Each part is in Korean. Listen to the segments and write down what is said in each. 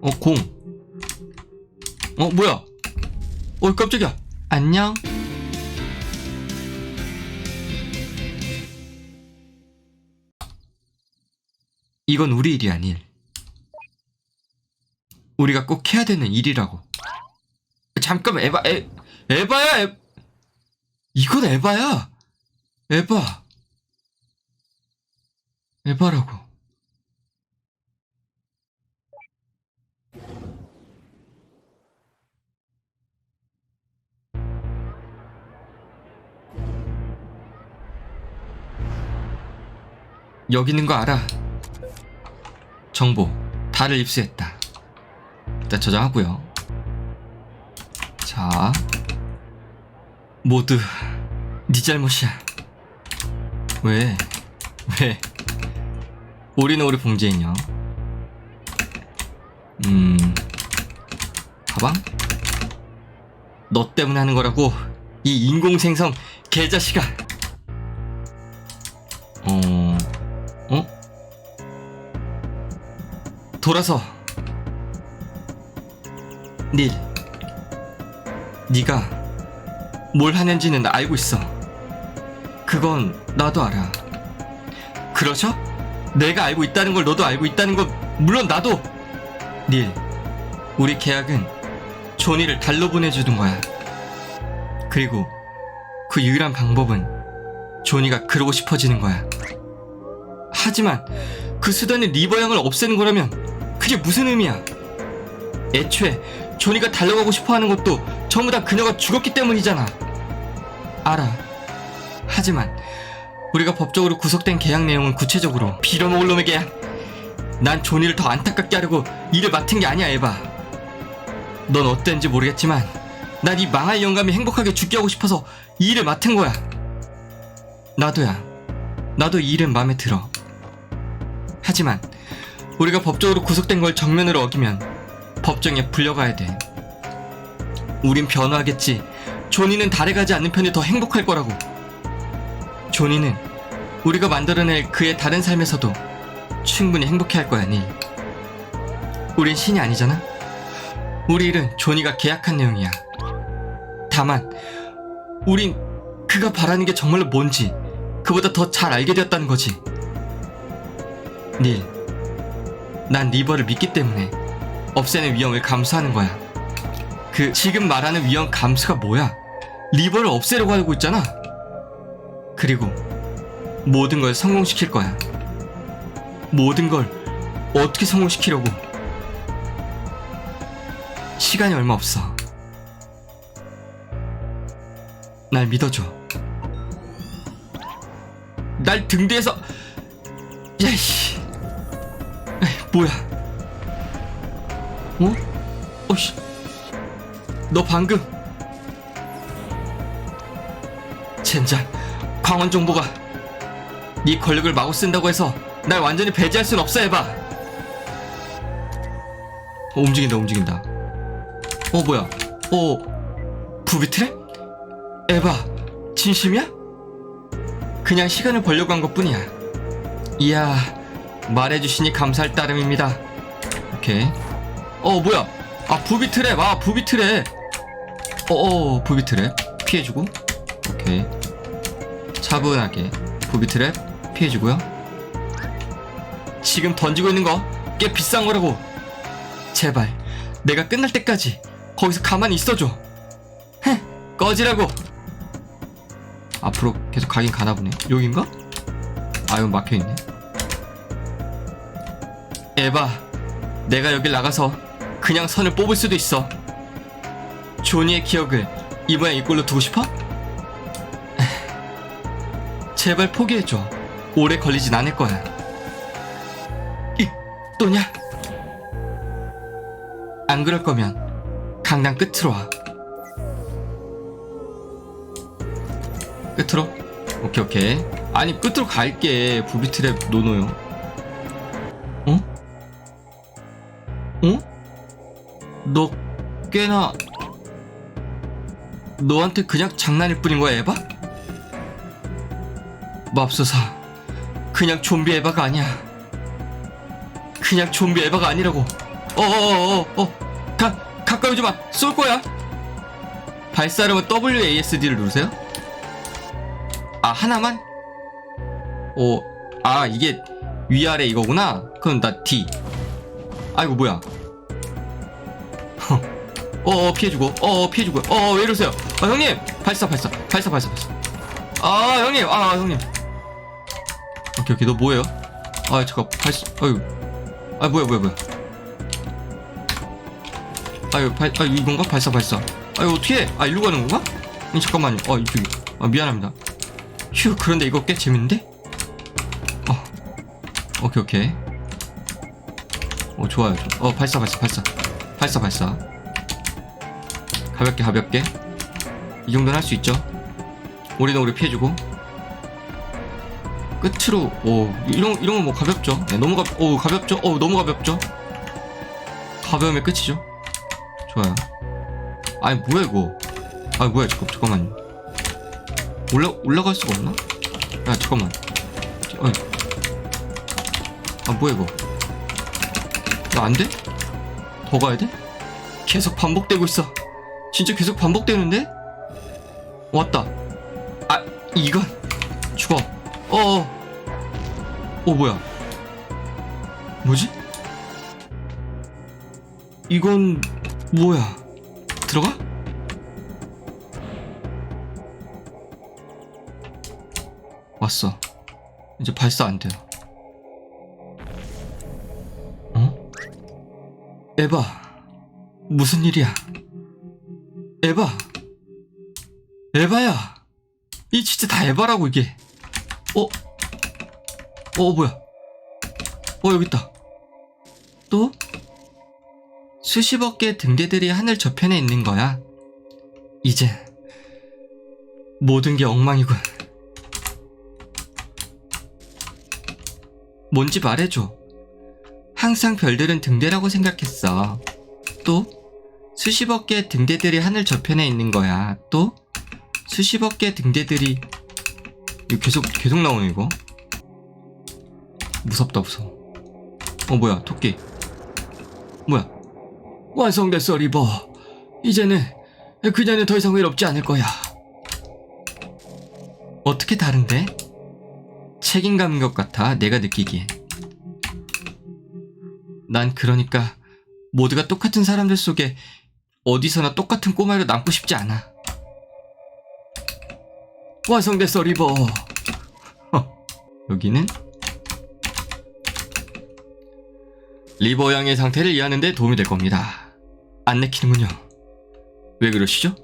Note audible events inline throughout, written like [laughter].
어, 공. 어, 뭐야? 어, 깜짝이야. 안녕. 이건 우리 일이 아닐. 우리가 꼭 해야 되는 일이라고. 잠깐만, 에바, 에, 에바야, 에, 이건 에바야. 에바. 에바라고. 여기 있는 거 알아. 정보, 다를 입수했다. 일단 저장하고요. 자, 모두 네 잘못이야. 왜? 왜? 우리는 우리 봉제 인형. 음, 가방? 너 때문에 하는 거라고 이 인공생성 개자식아. 어, 어? 돌아서. 닐. 네가 뭘 하는지는 알고 있어. 그건 나도 알아. 그러셔? 내가 알고 있다는 걸 너도 알고 있다는 건 물론 나도. 닐. 우리 계약은 조니를 달로 보내주는 거야. 그리고 그 유일한 방법은 조니가 그러고 싶어지는 거야. 하지만 그 수단이 리버 양을 없애는 거라면 그게 무슨 의미야? 애초에 조니가 달려가고 싶어 하는 것도 전부 다 그녀가 죽었기 때문이잖아. 알아. 하지만 우리가 법적으로 구속된 계약 내용은 구체적으로 빌어먹을 계약. 난 조니를 더 안타깝게 하려고 일을 맡은 게 아니야, 에바. 넌 어땠는지 모르겠지만 난 이 망할 영감이 행복하게 죽게 하고 싶어서 이 일을 맡은 거야. 나도야. 나도 이 일은 마음에 들어. 하지만 우리가 법적으로 구속된 걸 정면으로 어기면 법정에 불려가야 돼. 우린 변호하겠지. 조니는 달에 가지 않는 편이 더 행복할 거라고. 조니는 우리가 만들어낼 그의 다른 삶에서도 충분히 행복해 할 거야, 니. 우린 신이 아니잖아? 우리 일은 조니가 계약한 내용이야. 다만, 우린 그가 바라는 게 정말로 뭔지 그보다 더 잘 알게 되었다는 거지. 닐, 난 리버를 믿기 때문에 없애는 위험을 감수하는 거야. 그 지금 말하는 위험 감수가 뭐야? 리버를 없애려고 하고 있잖아. 그리고 모든 걸 성공시킬 거야. 모든 걸 어떻게 성공시키려고? 시간이 얼마 없어. 날 믿어줘. 날등 뒤에서 야이씨 뭐야? 어? 어씨. 너 방금 젠장 광원 정보가 네 권력을 마구 쓴다고 해서 날 완전히 배제할 순 없어 해봐. 어, 움직인다 움직인다. 어 뭐야? 어 부비트랩? 에바 진심이야? 그냥 시간을 벌려고 한 것뿐이야. 이야 말해주시니 감사할 따름입니다. 오케이. 어 뭐야? 아 부비트랩 아 부비트랩 어어 부비트랩 피해주고. 오케이. 차분하게. 부비트랩 피해주고요. 지금 던지고 있는 거 꽤 비싼 거라고. 제발. 내가 끝날 때까지 거기서 가만히 있어줘. 헤 꺼지라고. 앞으로 계속 가긴 가나 보네. 여긴가? 아 이건 막혀있네 에바 내가 여길 나가서 그냥 선을 뽑을 수도 있어. 조니의 기억을 이 모양 이꼴로 두고 싶어? [laughs] 제발 포기해줘. 오래 걸리진 않을 거야. 이 또냐? 안 그럴 거면 강남 끝으로 와. 끝으로? 오케이 오케이. 아니 끝으로 갈게. 부비트랩 노노요 꽤나 너한테 그냥 장난일 뿐인 거야 에바? 맙소사. 그냥 좀비 에바가 아니야. 그냥 좀비 에바가 아니라고. 어어어어 가 가까이 오지 마쏠 거야. 발사하려면 WASD를 누르세요. 아 하나만? 오아 이게 위아래 이거구나. 그럼 나 D. 아이고 뭐야 어어 피해주고. 어어 피해주고. 어왜 이러세요? 아 형님! 발사 발사. 발사 발사 발사. 아 형님! 아 형님. 오케이 오케이. 너 뭐예요? 아 잠깐. 발사 아유 아 뭐야 뭐야 뭐야. 아유 발, 아 이건가? 발사 발사. 아유 어떻게 해? 아 일로 가는 건가? 이 잠깐만요. 어 이쪽이 아 미안합니다. 휴 그런데 이거 꽤 재밌는데? 어. 오케이 오케이. 어 좋아요. 좋아. 어 발사 발사 발사. 발사 발사 가볍게 가볍게. 이 정도는 할 수 있죠. 우리는 우리 피해주고. 끝으로 오 이런 이런 건 뭐 가볍죠. 네, 너무 가오 가볍죠? 어 너무 가볍죠? 가벼움의 끝이죠. 좋아요. 아니 뭐야 이거? 아 뭐야 잠깐 잠깐만요. 올라 올라갈 수가 없나? 야 잠깐만. 어. 아 뭐야 이거? 야 안 돼? 더 가야 돼? 계속 반복되고 있어 진짜 계속 반복되는데? 왔다. 아 이건 죽어. 어어. 어 뭐야? 뭐지? 이건 뭐야? 들어가? 왔어. 이제 발사 안 돼요. 어? 에바 무슨 일이야 에바. 에바야. 이 진짜 다 에바라고 이게. 어? 어 뭐야? 어 여기 있다. 또? 수십억 개의 등대들이 하늘 저편에 있는 거야? 이제 모든 게 엉망이군. 뭔지 말해줘. 항상 별들은 등대라고 생각했어. 또? 수십억 개의 등대들이 하늘 저편에 있는 거야. 또 수십억 개의 등대들이 이거 계속 계속 나오네 이거. 무섭다 무서워. 어 뭐야 토끼. 뭐야? 완성됐어 리버. 이제는 그녀는 더 이상 외롭지 않을 거야. 어떻게 다른데? 책임감인 것 같아 내가 느끼기에. 난 그러니까 모두가 똑같은 사람들 속에 어디서나 똑같은 꼬마로 남고 싶지 않아. 완성됐어, 리버. 여기는 리버 양의 상태를 이해하는 데 도움이 될 겁니다. 안 내키는군요. 왜 그러시죠?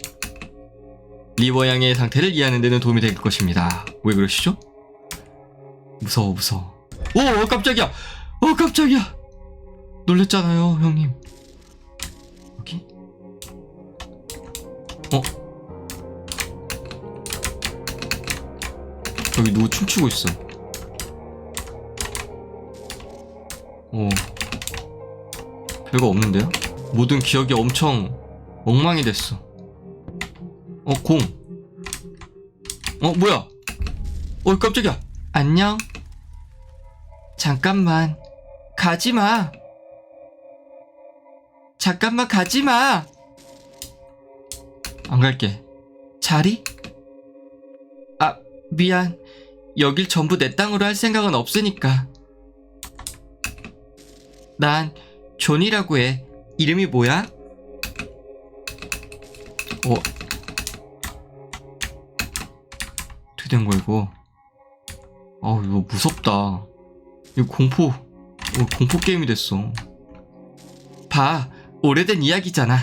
리버 양의 상태를 이해하는 데는 도움이 될 것입니다. 왜 그러시죠? 무서워, 무서워. 오, 깜짝이야! 어, 깜짝이야! 놀랬잖아요, 형님. 어? 여기 누구 춤추고 있어. 어. 별거 없는데요? 모든 기억이 엄청 엉망이 됐어. 어, 공. 어, 뭐야? 어, 깜짝이야. 안녕. 잠깐만. 가지 마. 잠깐만 가지 마. 안 갈게. 자리? 아, 미안. 여길 전부 내 땅으로 할 생각은 없으니까. 난 존이라고 해. 이름이 뭐야? 어. 어떻게 된 거야, 이거? 아우, 이거 무섭다. 이거 공포, 이거 공포 게임이 됐어. 봐, 오래된 이야기잖아.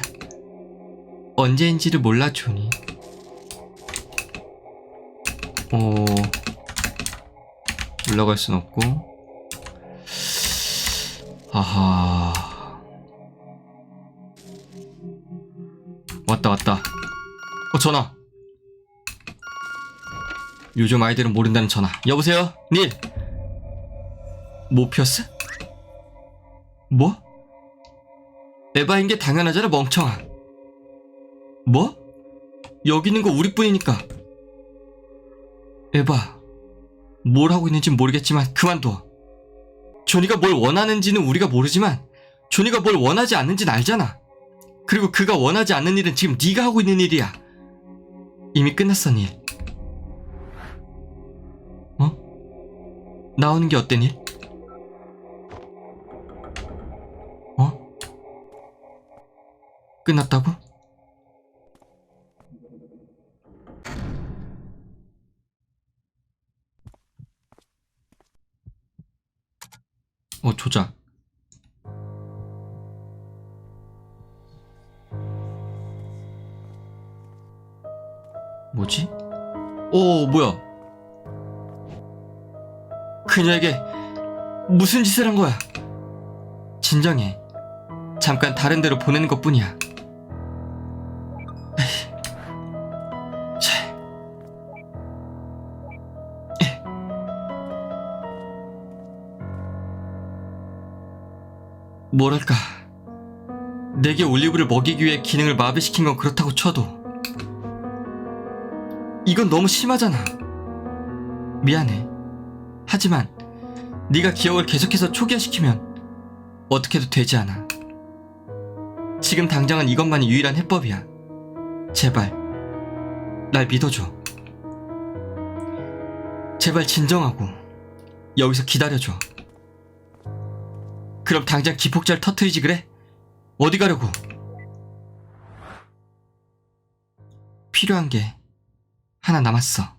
언제인지를 몰라, 존이. 어, 올라갈 순 없고. 아하. 왔다, 왔다. 어, 전화. 요즘 아이들은 모른다는 전화. 여보세요? 닐. 모피어스? 뭐? 에바인 게 당연하잖아, 멍청아. 뭐? 여기 있는 거 우리뿐이니까. 에바, 뭘 하고 있는지 모르겠지만 그만둬. 조니가 뭘 원하는지는 우리가 모르지만 조니가 뭘 원하지 않는지는 알잖아. 그리고 그가 원하지 않는 일은 지금 네가 하고 있는 일이야. 이미 끝났어, 닐. 어? 나오는 게 어때, 닐? 어? 끝났다고? 어, 조작. 뭐지? 오, 뭐야? 그녀에게 무슨 짓을 한 거야? 진정해. 잠깐 다른 데로 보내는 것 뿐이야. 뭐랄까. 내게 올리브를 먹이기 위해 기능을 마비시킨 건 그렇다고 쳐도 이건 너무 심하잖아. 미안해. 하지만 네가 기억을 계속해서 초기화시키면 어떻게도 되지 않아. 지금 당장은 이것만이 유일한 해법이야. 제발 날 믿어줘. 제발 진정하고 여기서 기다려줘. 그럼 당장 기폭제를 터트리지 그래? 어디 가려고? 필요한 게 하나 남았어.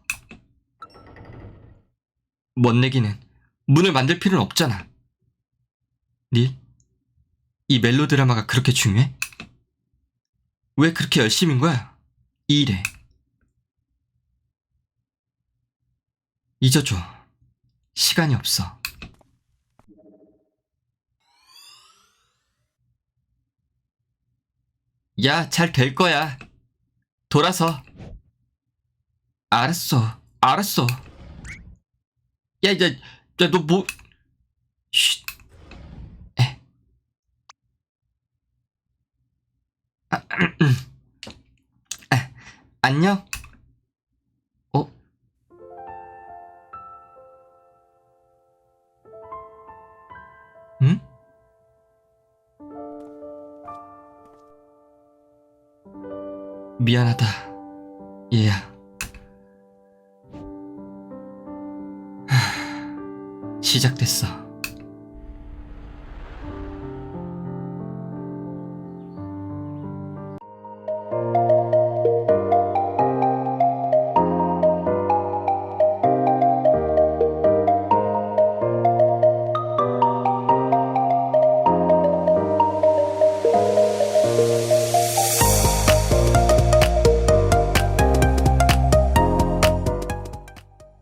멋내기는 문을 만들 필요는 없잖아. 닐? 이 멜로 드라마가 그렇게 중요해? 왜 그렇게 열심인 거야? 이 일에. 잊어줘. 시간이 없어. 야, 잘 될 거야. 돌아서. 알았어. 알았어. 야, 야, 야, 너 뭐, 쉿. 에. 아, 아, 안녕? 미안하다, 얘야. 하, 시작됐어.